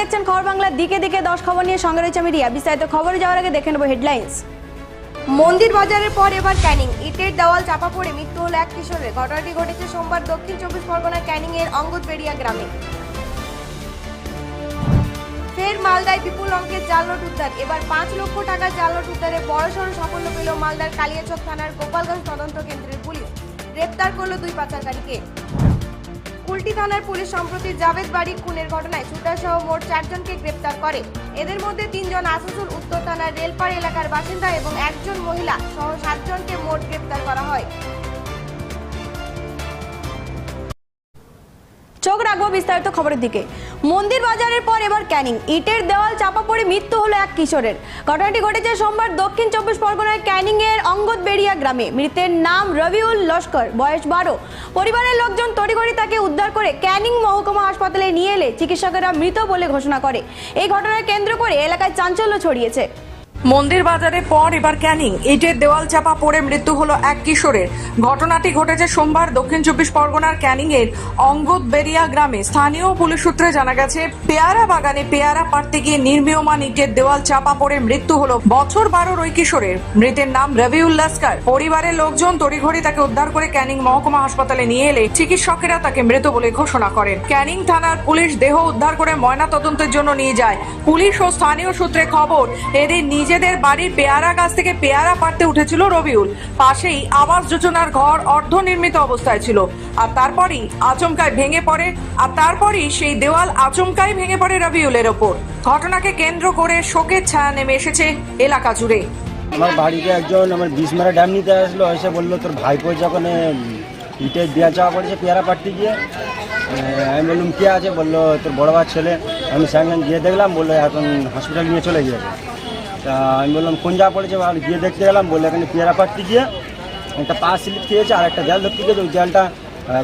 দেখছেন খবর বাংলা দিকে দিকে, দশ খবর নিয়ে সঙ্গে রয়েছে আমি রিয়া বিস্তারিত খবরে যাওয়ার আগে দেখে নেব হেডলাইন্স মন্দির বাজারের পর এবার ক্যানিং। ইটের দেওয়াল চাপা পড়ে মৃত্যু হল এক কিশোরের। ঘটনাটি ঘটেছে সোমবার দক্ষিণ চব্বিশ পরগনার ক্যানিং এর অঙ্গদবেড়িয়া গ্রামে। ফের মালদায় বিপুল অঙ্কের জাল নোট উদ্ধার। এবার পাঁচ লক্ষ টাকার জাল নোট উদ্ধারে বড়সড় সাফল্য পেল মালদার কালিয়াচক থানার গোপালগঞ্জ তদন্ত কেন্দ্রের পুলিশ। গ্রেপ্তার করল দুই পাচারকারীকে। কুলটি থানার পুলিশ সম্প্রতি জাভেদ বাড়ি খুনের ঘটনায় সুতা সহ মোট চারজনকে গ্রেপ্তার করে। এদের মধ্যে তিনজন আসানসোল, উত্তর থানার রেলপাড় এলাকার বাসিন্দা এবং একজন মহিলা সহ সাতজনকে মোট গ্রেপ্তার করা হয়। চোখ রাখব বিস্তারিত খবরের দিকে। মন্দির বাজারের পর এবার ক্যানিং। ইটের দেওয়াল চাপা পড়ে মৃত্যু হলো এক কিশোরের। ঘটনাটি ঘটেছে সোমবার দক্ষিণ চব্বিশ পরগনার ক্যানিং এর অঙ্গদবেড়িয়া গ্রামে। মৃতের নাম রবিউল লস্কর, বয়স বারো। পরিবারের লোকজন তড়িঘড়ি তাকে উদ্ধার করে ক্যানিং মহকুমা হাসপাতালে নিয়ে এলে চিকিৎসকেরা মৃত বলে ঘোষণা করে। এই ঘটনায় কেন্দ্র করে এলাকায় চাঞ্চল্য ছড়িয়েছে। মন্দির বাজারে পর এবার ক্যানিং। ইটের দেওয়াল চাপা পড়ে মৃত্যু হলো এক কিশোরের। ঘটনাটি ঘটেছে সোমবার দক্ষিণ চব্বিশ পরগনার ক্যানিং এর অঙ্গদবেরিয়া গ্রামে। স্থানীয় পুলিশ সূত্রে জানা গেছে, পেয়ারা বাগানে পেয়ারা পাড়তে গিয়ে নির্মীয়মান ইটের দেওয়াল চাপা পড়ে মৃত্যু হলো বছর বারোর ওই কিশোরের। মৃতের নাম রবিউল লাস্কার। পরিবারের লোকজন তড়িঘড়ি তাকে উদ্ধার করে ক্যানিং মহকুমা হাসপাতালে নিয়ে এলে চিকিৎসকেরা তাকে মৃত বলে ঘোষণা করেন। ক্যানিং থানার পুলিশ দেহ উদ্ধার করে ময়না তদন্তের জন্য নিয়ে যায়। পুলিশ ও স্থানীয় সূত্রে খবর এদের নিজেদের বাড়ির পেয়ারা গাছ থেকে পেয়ারা পাড়তে উঠেছিল রবিউল। পাশেই আবাস যোজনার ঘর অর্ধনির্মিত অবস্থায় ছিল। আর তারপরই আচমকায় ভেঙে পড়ে, আর তারপরই সেই দেওয়াল আচমকাই ভেঙে পড়ে রবিউলের ওপর। ঘটনাকে কেন্দ্র করে শোকের ছায়া নেমে এসেছে এলাকা জুড়ে। আমার বাড়িতে একজন আমার বিষ মারা ড্যাম নিতে আসলো, এসে বলল, তোর ভাইপো যখন ইটের দেওয়া চাওয়া করেছে পেয়ারা পাটতে গিয়ে আমি বললাম, কে আছে? বলল, তোর বড় ছেলে। আমি সঙ্গে গিয়ে দেখলাম, বলল, এখন হসপিটাল নিয়ে চলে গিয়েছে। তা আমি বললাম কোন জায়গা পড়েছে? আর গিয়ে দেখতে গেলাম। বলল এখানে পেয়ারা পাটতে গিয়ে একটা পা স্লিপ খেয়েছে আর একটা জাল ধরতে গিয়েছে। ওই জালটা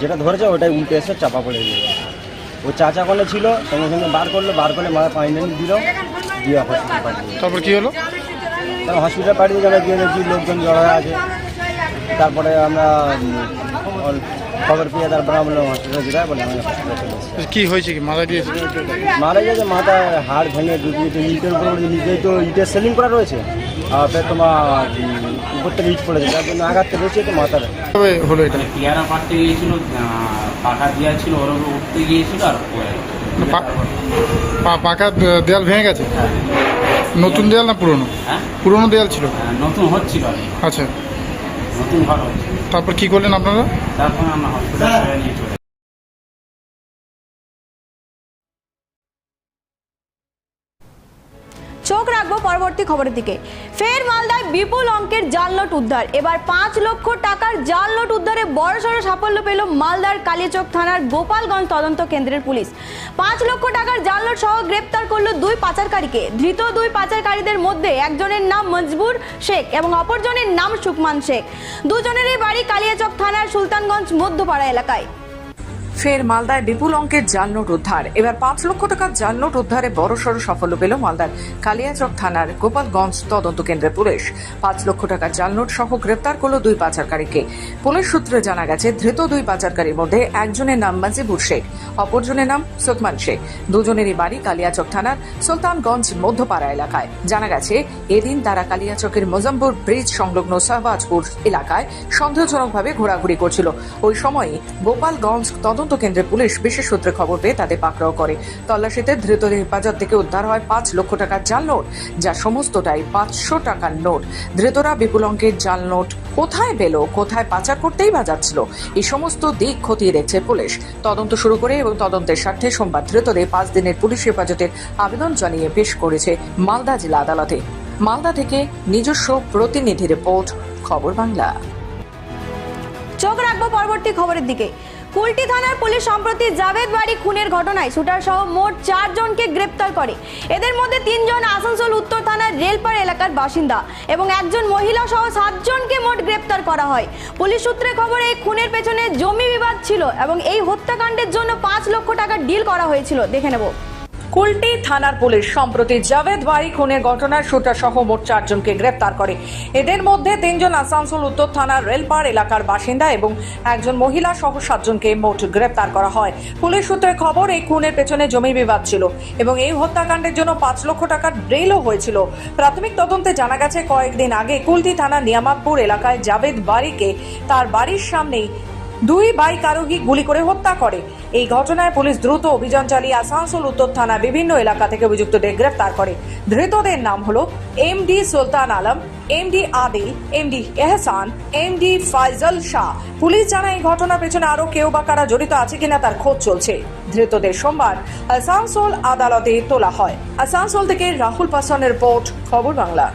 যেটা ধরেছে ওটাই উল্টে এসে চাপা পড়ে গিয়েছে ও চাচা কোলে ছিল সঙ্গে সঙ্গে বার করল বার করে মাথা পানি টানি দিল দিয়ে হসপিটাল পাঠিয়ে। তারপর কি হলো? তারপর হসপিটাল পাঠিয়ে যাবে গিয়ে দেখছি লোকজন জড়ো আছে। তারপরে আমরা খবর পেয়ে তারপরে আমরা হসপিটালে যেটা বলে আমরা হসপিটালে চলে এসেছি। কি হয়েছে কি? মারা দিয়েছে মারা গেছে মাথায় হাড় ভেঙে দুটি ইটের উপর নিজেই তো ইটের সেলিং করা রয়েছে। আর ফের তোমার উম, উপর থেকে ইট পড়েছে যার জন্য আঘাতটা রয়েছে তো মাথার। কীভাবে হলো এটা? পেয়ারা পাড়তে গিয়েছিল আহ, পাকা দেওয়া ছিল ওর উপর উঠতে গিয়েছিল আর পড়ে গেছে। পা- পা- পাকা দে- দেয়াল ভেঙে গেছে? নতুন দেয়াল না পুরনো? হ্যাঁ। পুরনো দেয়াল ছিল? আহ, নতুন হচ্ছিল। আর কি। আচ্ছা। নতুন ঘর হচ্ছে। তারপর কি করলেন আপনারা? তারপর আমরা হসপিটালে নিয়ে চলে চোখ রাখব পরবর্তী খবরের দিকে। ফের মালদায় বিপুল অঙ্কের জাল নোট উদ্ধার। এবার পাঁচ লক্ষ টাকার জাল নোট উদ্ধারে বড়সড় সাফল্য পেল মালদার কালিয়াচক থানার গোপালগঞ্জ তদন্ত কেন্দ্রের পুলিশ। পাঁচ লক্ষ টাকার জাল নোট সহ গ্রেপ্তার করল দুই পাচারকারীকে। ধৃত দুই পাচারকারীদের মধ্যে একজনের নাম মজবুর শেখ এবং অপরজনের নাম সুকমান শেখ। দুজনেরই বাড়ি কালিয়াচক থানার সুলতানগঞ্জ মধ্যপাড়া এলাকায়। ফের মালদায় বিপুল অঙ্কের জাল নোট উদ্ধার। এবার পাঁচ লক্ষ টাকার জাল নোট উদ্ধারে বড়সড় সাফল্য পেল মালদার কালিয়াচক থানার গোপালগঞ্জ তদন্ত কেন্দ্রের পুলিশ। পাঁচ লক্ষ টাকার জাল নোট সহ গ্রেপ্তার করল দুই পাচারকারীকে। পুলিশ সূত্রে জানা গেছে, ধৃত দুই পাচারকারীর মধ্যে একজনের নাম মাজিবুর শেখ, অপরজনের নাম সুকমান শেখ। দুজনেরই বাড়ি কালিয়াচক থানার সুলতানগঞ্জ মধ্যপাড়া এলাকায়। জানা গেছে, এদিন তারা কালিয়াচকের মোজাম্বুর ব্রিজ সংলগ্ন শাহবাজপুর এলাকায় সন্দেহজনকভাবে ঘোরাঘুরি করছিল। ওই সময় গোপালগঞ্জ তদন্ত কেন্দ্রের পুলিশ বিশেষ সূত্রে খবর পেয়ে তাদের পাকড়াও করে। তল্লাশিতে ধৃতদের হেফাজত থেকে উদ্ধার হয় পাঁচ লক্ষ টাকার জাল নোট, যা সমস্তটাই পাঁচশো টাকার নোট। ধৃতরা বিপুল অঙ্কের জাল নোট কোথায় পেল, কোথায় পাচার করতেই বা যাচ্ছিল? এই সমস্ত দিক খতিয়ে দেখছে পুলিশ। তদন্ত শুরু করে এবং তদন্তের স্বার্থে সোমবার ধৃতদের পাঁচ দিনের পুলিশ হেফাজতের আবেদন জানিয়ে পেশ করেছে মালদা জেলা আদালতে। মালদা থেকে নিজস্ব প্রতিনিধি রিপোর্ট, খবর বাংলা। চোখ রাখব পরবর্তী খবরের দিকে। কুলটি থানার পুলিশ সম্প্রতি জাভেদ বাড়ি খুনের ঘটনায় শুটার সহ মোট চারজনকে গ্রেপ্তার করে। এদের মধ্যে তিনজন আসানসোল উত্তর থানার রেলপাড় এলাকার বাসিন্দা এবং একজন মহিলা সহ সাতজনকে মোট গ্রেপ্তার করা হয়। পুলিশ সূত্রে খবর, এই খুনের পেছনে জমি বিবাদ ছিল এবং এই হত্যাকাণ্ডের জন্য পাঁচ লক্ষ টাকা ডিল করা হয়েছিল। দেখে নেব। কুলটি থানার পুলিশ সম্প্রতি জাভেদ বাড়ি খুনের ঘটনার শুটার সহ মোট চারজনকে গ্রেপ্তার করে। এদের মধ্যে তিনজন আসানসোল উত্তর থানার রেলপাড় এলাকার বাসিন্দা এবং একজন মহিলা সহ সাতজনকে মোট গ্রেপ্তার করা হয়। পুলিশ সূত্রে খবর, এই খুনের পেছনে জমি বিবাদ ছিল এবং এই হত্যাকাণ্ডের জন্য পাঁচ লক্ষ টাকার ড্রেলও হয়েছিল। প্রাথমিক তদন্তে জানা গেছে, কয়েকদিন আগে কুলটি থানার নিয়ামাতপুর এলাকায় জাভেদ বাড়িকে তার বাড়ির সামনেই দুই বাইক আরোহী গুলি করে হত্যা করে। এই ঘটনায় পুলিশ দ্রুত অভিযান চালিয়ে আসানসোল উত্তর থানা বিভিন্ন এলাকা থেকে অভিযুক্তদের গ্রেফতার করে। ধৃতদের নাম হলো M D Sultan Alam M D Adil M D Ehsan M D Faizal Shah. Police জানায় এই ঘটনার পেছনে আরও কেউ বা কারা জড়িত আছে কিনা তার খোঁজ চলছে। ধৃতদের সোমবার আসানসোল আদালতে তোলা হয়। আসানসোল থেকে রাহুল পাসওয়ানের রিপোর্ট, খবর বাংলা।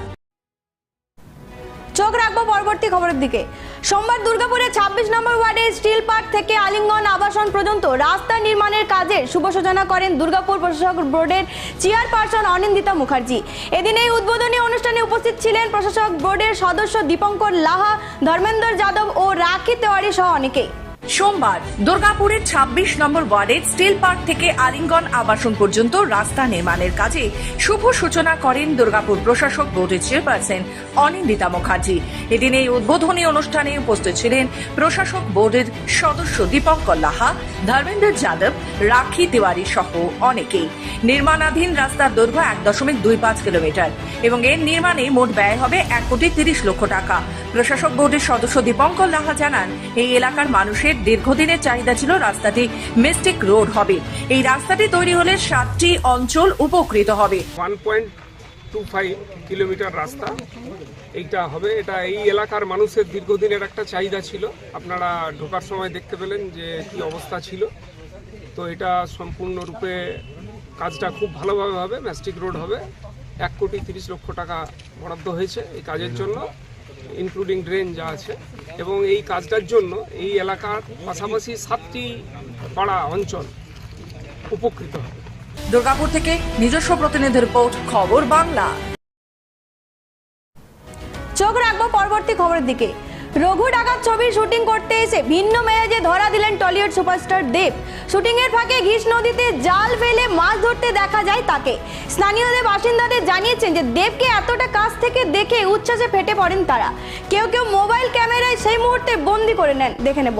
চোখ রাখব পরবর্তী খবরের দিকে। সোমবার দুর্গাপুরের ছাব্বিশ নম্বর ওয়ার্ডের স্টিল পার্ক থেকে আলিঙ্গন আবাসন পর্যন্ত রাস্তা নির্মাণের কাজের শুভ সূচনা করেন দুর্গাপুর প্রশাসক বোর্ডের চেয়ারপারসন অনিন্দিতা মুখার্জি। এদিন এই উদ্বোধনী অনুষ্ঠানে উপস্থিত ছিলেন প্রশাসক বোর্ডের সদস্য দীপঙ্কর লাহা, ধর্মেন্দ্র যাদব ও রাখি তেওয়ারি সহ অনেকেই। সোমবার, দুর্গাপুরের ২৬ নম্বর ওয়ার্ডের স্টিল পার্ক থেকে আলিঙ্গন আবাসন পর্যন্ত রাস্তা নির্মাণের কাজে শুভ সূচনা করেন দুর্গাপুর প্রশাসক বোর্ডের চেয়ারপারসন অনিন্দিতা মুখার্জি। এদিন এই উদ্বোধনী অনুষ্ঠানে উপস্থিত ছিলেন প্রশাসক বোর্ডের সদস্য দীপঙ্কর লাহা, ধর্মেন্দ্র যাদব, রাখি তিওয়ারি সহ অনেকেই। নির্মাণাধীন রাস্তার দৈর্ঘ্য এক দশমিক দুই পাঁচ কিলোমিটার এবং এর নির্মাণে মোট ব্যয় হবে এক কোটি তিরিশ লক্ষ টাকা। প্রশাসক বোর্ডের সদস্য দীপঙ্কর লাহা জানান, এই এলাকার মানুষের দীর্ঘদিনের চাহিদা ছিল রাস্তাটি মিস্টিক রোড হবে। এই রাস্তাটি তৈরি হলে সাতটি অঞ্চল উপকৃত হবে। One point two five kilometre রাস্তা। এইটা হবে, এটা এই এলাকার মানুষের দীর্ঘদিনের একটা চাহিদা ছিল। আপনারা ঢোকার সময় দেখতে পেলেন যে কি অবস্থা ছিল। তো এটা সম্পূর্ণরূপে কাজটা খুব ভালোভাবে হবে ম্যাস্টিক রোড হবে। এক কোটি তিরিশ লক্ষ টাকা বরাদ্দ হয়েছে এই কাজের জন্য। ইনক্লুডিং ড্রেন যা আছে। এবং এই কাজটার জন্য এই এলাকার পাশাপাশি সাতটি পাড়া অঞ্চল উপকৃত হবে। দুর্গাপুর থেকে নিজস্ব প্রতিনিধি রিপোর্ট খবর বাংলা। চোখ রাখব পরবর্তী খবরের দিকে। রঘু ডাকাত ছবির শুটিং করতে এসে ভিন্ন মেজাজে ধরা দিলেন টলিউড সুপারস্টার দেব। শুটিং এর ফাঁকে ঘিস নদীতে জাল ফেলে মাছ ধরতে দেখা যায় তাকে। স্থানীয়দের বাসিন্দাদের জানিয়েছেন যে দেবকে এতটা কাছ থেকে দেখে উচ্ছ্বাসে ফেটে পড়েন তারা। কেউ কেউ মোবাইল ক্যামেরায় সেই মুহূর্তে বন্দি করে নেন দেখে নেব।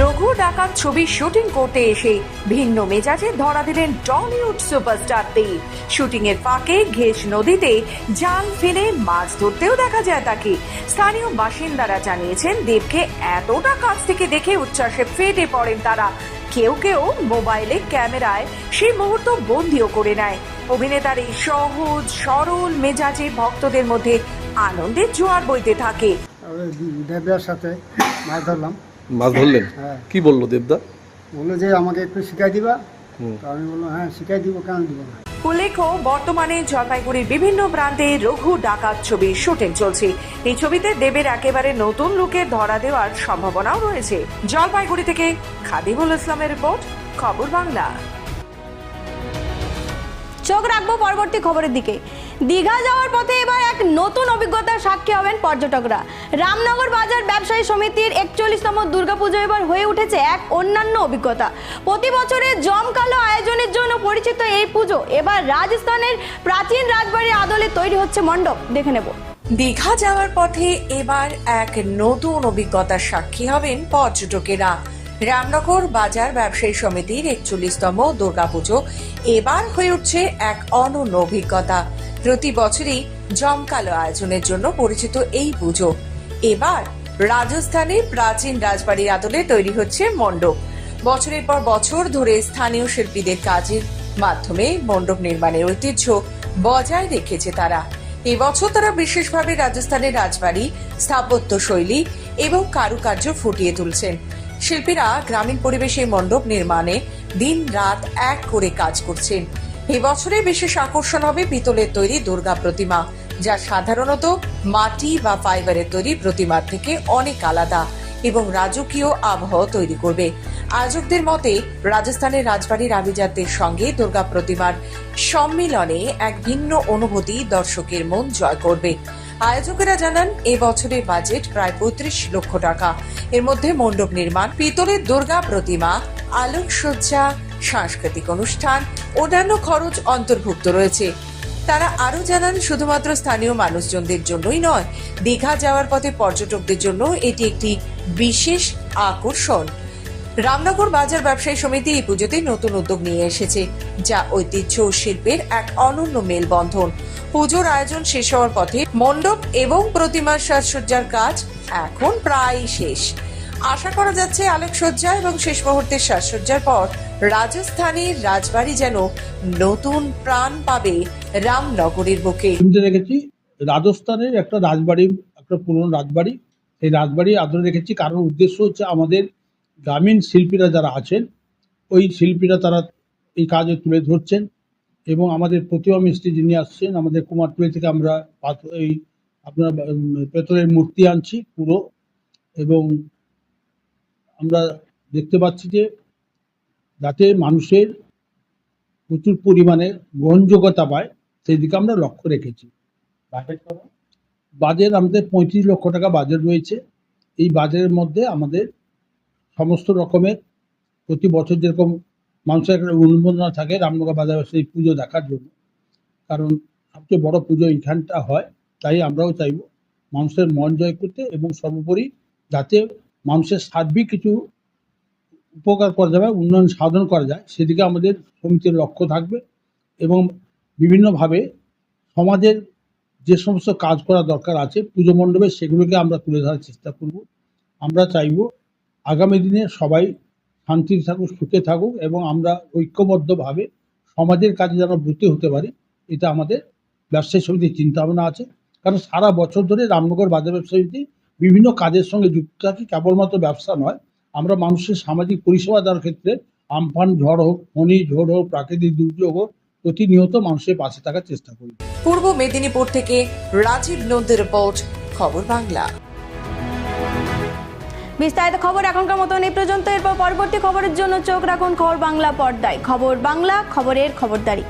রঘু ডাকাত ছবি শুটিং করতে এসে ভিন্ন মেজাজে ধরা দিলেন টলিউড সুপারস্টার দেব। শুটিং এর ফাঁকে ঘেস নদীতে জাল ফেলে মাছ ধরতেও দেখা যায় তাকে। স্থানীয় বাসিন্দারা জানিয়েছেন, দেবকে এতটা কাছ থেকে দেখে উচ্ছ্বাসে ফেটে পড়েন তারা। কেউ কেউ মোবাইলে ক্যামেরায় সেই মুহূর্ত বন্দিও করে নেয়। অভিনেতার এই সহজ, সরল মেজাজে ভক্তদের মধ্যে আনন্দের জোয়ার বইতে থাকে। ওই দেবদার সাথে মাছ ধরলাম। মাছ ধরলেন? হ্যাঁ। কি বলল দেবদা? বলল যে আমাকে একটু শিখাই দিবা। তো আমি বললাম হ্যাঁ শিখাই দিব কেন দিব না? উল্লেখ্য বর্তমানে জলপাইগুড়ির বিভিন্ন প্রান্তে রঘু ডাকাত ছবির শুটিং চলছে। এই ছবিতে দেবের একেবারে নতুন লুকে ধরা দেওয়ার সম্ভাবনাও রয়েছে। জলপাইগুড়ি থেকে খাদিমুল ইসলামের রিপোর্ট খবর বাংলা। চোখ রাখব পরবর্তী খবরের দিকে। দীঘা যাওয়ার পথে এবার এক নতুন অভিজ্ঞতার সাক্ষী হবেন পর্যটকরা। রামনগর বাজার ব্যবসায়ী সমিতির একচল্লিশতম দুর্গাপুজো এবার হয়ে উঠেছে এক অন্যান্য অভিজ্ঞতা। প্রতি বছরের জমকালো আয়োজনের জন্য পরিচিত এই পুজো এবার রাজস্থানের প্রাচীন রাজবাড়ির আদলে তৈরি হচ্ছে মণ্ডপ। দেখে নেব। দীঘা যাওয়ার পথে এবার এক নতুন অভিজ্ঞতার সাক্ষী হবেন পর্যটকেরা। রামনগর বাজার ব্যবসায়ী সমিতির একচল্লিশতম দুর্গাপুজো এবার হয়ে উঠছে এক অনন্য অভিজ্ঞতা। প্রতি বছরই জমকালো আয়োজনের জন্য পরিচিত এই পুজো। এবার রাজস্থানে প্রাচীন রাজবাড়ির আদলে তৈরি হচ্ছে মণ্ডপ। বছরের পর বছর ধরে স্থানীয় শিল্পীদের কাজের মাধ্যমে মণ্ডপ নির্মাণের ঐতিহ্য বজায় রেখেছে তারা। এবছর তারা বিশেষভাবে রাজস্থানের রাজবাড়ি, স্থাপত্য শৈলী এবং কারুকার্য ফুটিয়ে তুলছেন। শিল্পীরা গ্রামীণ পরিবেশে মণ্ডপ নির্মাণে দিন রাত এক করে কাজ করছেন। এবছরে বিশেষ আকর্ষণ হবে পিতলের তৈরি দুর্গা প্রতিমা, যা সাধারণত মাটি বা ফাইবারের তৈরি প্রতিমার থেকে অনেক আলাদা এবং রাজকীয় আবহাওয়া তৈরি করবে। আয়োজকদের মতে, রাজস্থানের রাজবাড়ির আভিজাতদের সঙ্গে দুর্গা প্রতিমার সম্মিলনে এক ভিন্ন অনুভূতি দর্শকের মন জয় করবে। আয়োজকেরা জানান এ বছরের বাজেট প্রায় পঁয়ত্রিশ লক্ষ টাকা। এর মধ্যে মণ্ডপ নির্মাণ, পিতলের দুর্গা প্রতিমা, আলোকসজ্জা সাংস্কৃতিক অনুষ্ঠান অন্যান্য খরচ অন্তর্ভুক্ত রয়েছে। তারা আরও জানান, শুধুমাত্র স্থানীয় মানুষজনদের জন্যই নয়, দীঘা যাওয়ার পথে পর্যটকদের জন্য এটি একটি বিশেষ আকর্ষণ। রামনগর বাজার ব্যবসায়ী সমিতি এই পুজোতে নতুন উদ্যোগ নিয়ে এসেছে, যা ঐতিহ্য ও শিল্পের এক অনন্য মেলবন্ধন। পুজোর আয়োজন শেষ হওয়ার পথে মণ্ডপ এবং প্রতিমার সাজসজ্জার কাজ এখন প্রায় শেষ। আশা করা যাচ্ছে আলোকসজ্জা এবং শেষ মুহূর্তের সাজসজ্জার পর রাজস্থানের রাজবাড়ি যেন নতুন প্রাণ পাবে রামনগরের বুকে। রেখেছি রাজস্থানের একটা রাজবাড়ি, একটা পুরনো রাজবাড়ি। সেই রাজবাড়ি আদরে রেখেছি, কারণ উদ্দেশ্য হচ্ছে আমাদের গ্রামীণ শিল্পীরা যারা আছেন, ওই শিল্পীরা তারা এই কাজে তুলে ধরছেন। এবং আমাদের প্রতিমা মিস্ত্রি যিনি আসছেন, আমাদের কুমারটুলি থেকে আমরা এই আপনার পেতলের মূর্তি আনছি পুরো। এবং আমরা দেখতে পাচ্ছি যে যাতে মানুষের প্রচুর পরিমাণে গ্রহণযোগ্যতা পায় সেই দিকে আমরা লক্ষ্য রেখেছি। বাজেট আমাদের পঁয়ত্রিশ লক্ষ টাকা বাজেট রয়েছে। এই বাজেটের মধ্যে আমাদের সমস্ত রকমের প্রতি বছর যেরকম মানুষের একটা অনুমোদনা থাকে রামনগর বাজার সেই পুজো দেখার জন্য। কারণ সবচেয়ে বড় পুজো এইখানটা হয় তাই আমরাও চাইব মানুষের মন জয় করতে এবং সর্বোপরি যাতে মানুষের সার্বিক কিছু উপকার করা যাবে, উন্নয়ন সাধন করা যায়, সেদিকে আমাদের সমিতির লক্ষ্য থাকবে এবং বিভিন্নভাবে সমাজের যে সমস্ত কাজ করা দরকার আছে, পুজো মণ্ডপে সেগুলোকে আমরা তুলে ধরার চেষ্টা করব। আমরা চাইব আগামী দিনে সবাই শান্তিতে থাকুক, সুখে থাকুক এবং আমরা ঐক্যবদ্ধভাবে সমাজের কাজে যেন ব্রতী হতে পারি, এটা আমাদের ব্যবসায়ী সমিতির চিন্তা ভাবনা আছে। কারণ সারা বছর ধরে রামনগর বাজার ব্যবসা সমিতি বিভিন্ন কাজের সঙ্গে যুক্ত থাকে কেবলমাত্র ব্যবসা নয় আমরা মানুষের সামাজিক পরিষেবা দেওয়ার ক্ষেত্রে আমফান ঝড় হোক ফণি ঝড় হোক প্রাকৃতিক দুর্যোগ হোক প্রতিনিয়ত মানুষের পাশে থাকার চেষ্টা করি। পূর্ব মেদিনীপুর থেকে রাজীব নন্দীর রিপোর্ট খবর বাংলা। বিস্তারিত খবর এখনকার মতন এই পর্যন্ত। এরপর পরবর্তী খবরের জন্য চোখ রাখুন খবর বাংলা পর্দায়। খবর বাংলা খবরের খবরদারি।